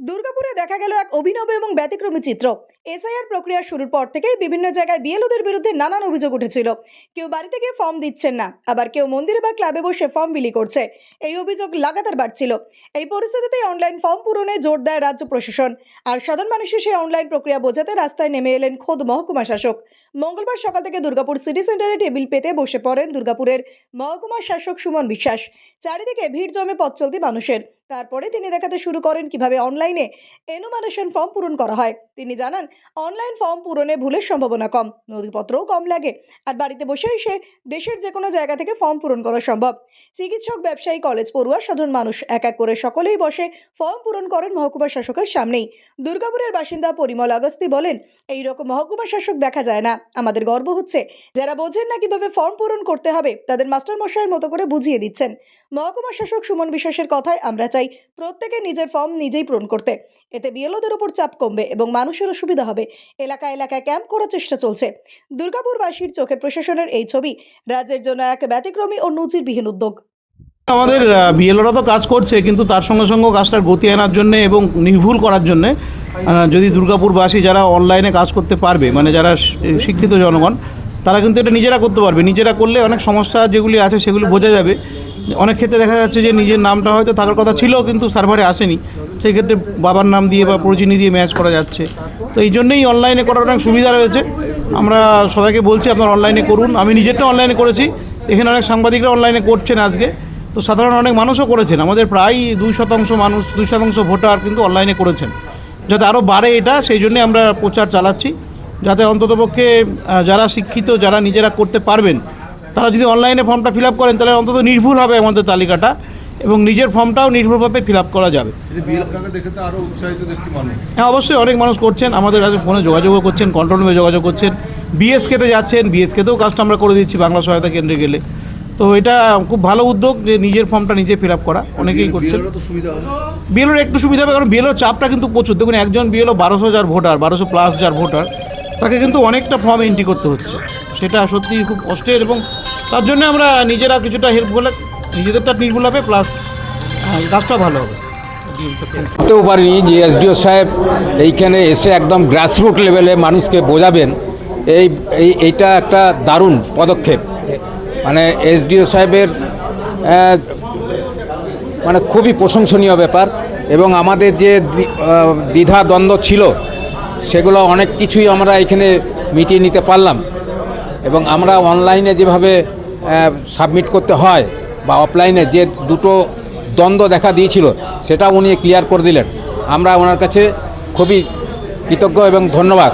দুর্গাপুরে দেখা গেল এক অভিনব এবং ব্যতিক্রমী চিত্র। এসআইআর প্রক্রিয়া শুরুর পর থেকেই বিভিন্ন জায়গায় বিএলওদের বিরুদ্ধে নানান অভিযোগ উঠেছিল। কেউ বাড়িতে গিয়ে ফর্ম দিচ্ছেন না, আবার কেউ মন্দিরে বা ক্লাবে বসে ফর্ম বিলি করছে। এই অভিযোগ লাগাতার বাড়ছিল। এই পরিস্থিতিতে অনলাইন ফর্ম পূরণে জোর দেয় রাজ্য প্রশাসন। আর সাধারণ মানুষের সেই অনলাইন প্রক্রিয়া বোঝাতে রাস্তায় নেমে এলেন খোদ মহকুমা শাসক। মঙ্গলবার সকাল থেকে দুর্গাপুর সিটি সেন্টারে টেবিল পেতে বসে পড়েন দুর্গাপুরের মহকুমা শাসক সুমন বিশ্বাস। চারিদিকে ভিড় জমে পথ চলতি মানুষের। তারপরে তিনি দেখাতে শুরু করেন কীভাবে অনলাইনে এনুমারেশন ফর্ম পূরণ করা হয়। তিনি জানান, অনলাইন ফর্ম পূরণে ভুলের সম্ভাবনা কম, নথিপত্রও কম লাগে, আর বাড়িতে বসেই সে দেশের যে কোনো জায়গা থেকে ফর্ম পূরণ করা সম্ভব। চিকিৎসক, ব্যবসায়ী, কলেজ পড়ুয়া, সাধারণ মানুষ এক এক করে সকলেই বসে ফর্ম পূরণ করেন মহকুমা শাসকের সামনেই। দুর্গাপুরের বাসিন্দা পরিমল আগস্তি বলেন, এই রকম মহকুমা শাসক দেখা যায় না। আমাদের গর্ব হচ্ছে, যারা বোঝেন না কীভাবে ফর্ম পূরণ করতে হবে, তাদের মাস্টার মশাইয়ের মতো করে বুঝিয়ে দিচ্ছেন। মহকুমা শাসক সুমন বিশ্বাসের কথায় আমরা চাই প্রত্যেকে নিজের ফর্ম নিজেই পূরণ করতে। এতে বিএলওদের উপর চাপ কমবে এবং মানুষেরও সুবিধা হবে। এলাকা এলাকায় ক্যাম্প করার চেষ্টা চলছে। দুর্গাপুরবাসীর চোখের প্রশাসনের এই ছবি রাজ্যের জন্য এক ব্যতিক্রমী ও নজিরবিহীন উদ্যোগ। আমাদের বিএলওরা তো কাজ করছে, কিন্তু তার সঙ্গে সঙ্গে কাজটার গতি আনার জন্য এবং নির্ভুল করার জন্য যদি দুর্গাপুরবাসী যারা অনলাইনে কাজ করতে পারবে মানে যারা শিক্ষিত জনগণ, তারা কিন্তু এটা নিজেরা করতে পারবে। নিজেরা করলে অনেক সমস্যা যেগুলি আছে সেগুলি বোঝা যাবে। অনেক ক্ষেত্রে দেখা যাচ্ছে যে নিজের নামটা হয়তো থাকার কথা ছিল কিন্তু সার্ভারে আসেনি। সেই ক্ষেত্রে বাবার নাম দিয়ে বা পরিচিনি দিয়ে ম্যাচ করা যাচ্ছে। তো এই জন্যেই অনলাইনে করার অনেক সুবিধা রয়েছে। আমরা সবাইকে বলছি, আপনারা অনলাইনে করুন। আমি নিজেরটা অনলাইনে করেছি। এখানে অনেক সাংবাদিকরা অনলাইনে করছেন আজকে। তো সাধারণ অনেক মানুষও করেছেন। আমাদের প্রায় দুই শতাংশ মানুষ, দুই শতাংশ ভোটার কিন্তু অনলাইনে করেছেন। যাতে আরও বাড়ে এটা, সেই জন্যে আমরা প্রচার চালাচ্ছি। যাতে অন্ততপক্ষে যারা শিক্ষিত, যারা নিজেরা করতে পারবেন তারা যদি অনলাইনে ফর্মটা ফিল আপ করেন তাহলে অন্তত নির্ভুল হবে আমাদের তালিকাটা এবং নিজের ফর্মটাও নির্ভুলভাবে ফিল আপ করা যাবে। হ্যাঁ অবশ্যই অনেক মানুষ করছেন আমাদের কাছে ফোনে যোগাযোগও করছেন কন্ট্রোল রুমে যোগাযোগ করছেন বিএসকেতে যাচ্ছেন বিএসকেতেও কাজটা আমরা করে দিচ্ছি বাংলা সহায়তা কেন্দ্রে গেলে। তো এটা খুব ভালো উদ্যোগ যে নিজের ফর্মটা নিজে ফিল আপ করা অনেকেই হবে। বিএলওর একটু সুবিধা হবে কারণ বিএলওর চাপটা কিন্তু প্রচুর। দেখুন একজন বিএলও বারোশো যার ভোটার বারোশো প্লাস যার ভোটার তাকে কিন্তু অনেকটা ফর্ম এন্ট্রি করতে হচ্ছে। সেটা সত্যি খুব কষ্টের এবং তার জন্য আমরা নিজেরা কিছুটা হেল্প করলে নিজেদেরটা নির্ভুল হবে প্লাস কাজটা ভালো হবে। ভাবতেও পারিনি যে এসডিও সাহেব এইখানে এসে একদম গ্রাসরুট লেভেলে মানুষকে বোঝাবেন। এই এইটা একটা দারুণ পদক্ষেপ। মানে এসডিও সাহেবের মানে খুবই প্রশংসনীয় ব্যাপার এবং আমাদের যে দ্বিধা দ্বন্দ্ব ছিল, সেগুলো অনেক কিছুই আমরা এখানে মিটিয়ে নিতে পারলাম। এবং আমরা অনলাইনে যেভাবে সাবমিট করতে হয় বা অফলাইনে যে দুটো দ্বন্দ্ব দেখা দিয়েছিল সেটা উনি ক্লিয়ার করে দিলেন। আমরা ওনার কাছে খুবই কৃতজ্ঞ এবং ধন্যবাদ।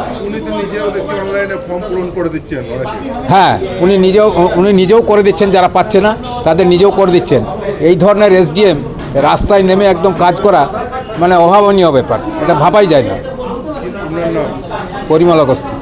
হ্যাঁ উনি নিজেও উনি নিজেও করে দিচ্ছেন যারা পাচ্ছে না তাদের নিজেও করে দিচ্ছেন। এই ধরনের এসডিএম রাস্তায় নেমে একদম কাজ করা মানে অভাবনীয় ব্যাপার। এটা ভাবাই যায় না। পরিমল অগস্তি।